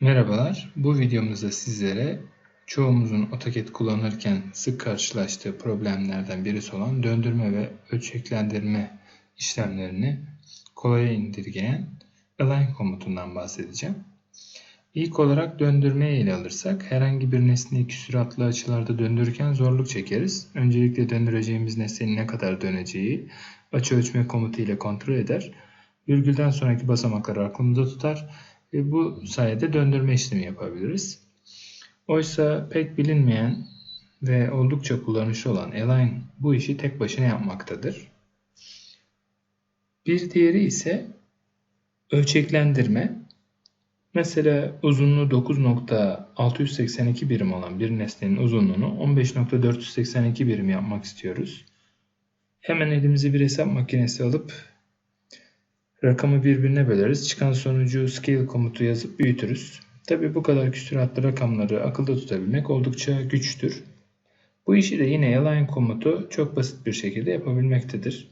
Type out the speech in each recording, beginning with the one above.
Merhabalar, bu videomuzda sizlere çoğumuzun AutoCAD kullanırken sık karşılaştığı problemlerden birisi olan döndürme ve ölçeklendirme işlemlerini kolaya indirgeyen align komutundan bahsedeceğim. İlk olarak döndürmeyi ele alırsak herhangi bir nesneyi küsuratlı açılarda döndürürken zorluk çekeriz. Öncelikle döndüreceğimiz nesnenin ne kadar döneceği açı ölçme komutu ile kontrol eder. Virgülden sonraki basamakları aklımızda tutar ve bu sayede döndürme işlemi yapabiliriz. Oysa pek bilinmeyen ve oldukça kullanışlı olan Align bu işi tek başına yapmaktadır. Bir diğeri ise ölçeklendirme. Mesela uzunluğu 9.682 birim olan bir nesnenin uzunluğunu 15.482 birim yapmak istiyoruz. Hemen elimize bir hesap makinesi alıp rakamı birbirine böleriz. Çıkan sonucu scale komutu yazıp büyütürüz. Tabi bu kadar küsuratlı rakamları akılda tutabilmek oldukça güçtür. Bu işi de yine align komutu çok basit bir şekilde yapabilmektedir.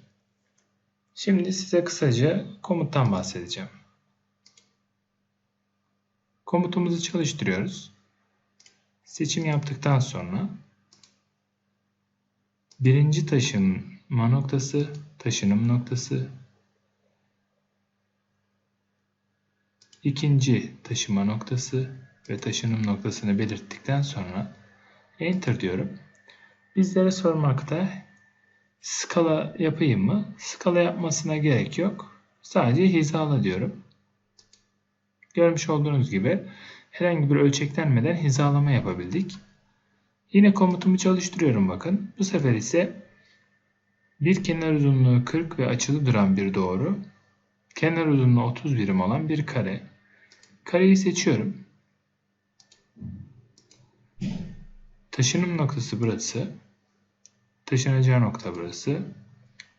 Şimdi size kısaca komuttan bahsedeceğim. Komutumuzu çalıştırıyoruz. Seçim yaptıktan sonra birinci taşınma noktası, taşınım noktası, ikinci taşıma noktası ve taşınım noktasını belirttikten sonra Enter diyorum. Bizlere sormakta skala yapayım mı? Skala yapmasına gerek yok. Sadece hizala diyorum. Görmüş olduğunuz gibi herhangi bir ölçeklenmeden hizalama yapabildik. Yine komutumu çalıştırıyorum bakın. Bu sefer ise bir kenar uzunluğu 40 ve açılı duran bir doğru, kenar uzunluğu 30 birim olan bir kare. Kareyi seçiyorum. Taşınım noktası burası. Taşınacağı nokta burası.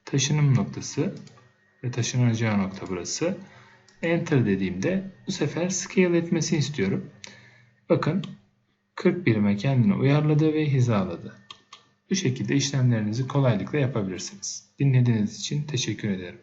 Taşınım noktası ve taşınacağı nokta burası. Enter dediğimde bu sefer scale etmesini istiyorum. Bakın 40 birime kendini uyarladı ve hizaladı. Bu şekilde işlemlerinizi kolaylıkla yapabilirsiniz. Dinlediğiniz için teşekkür ederim.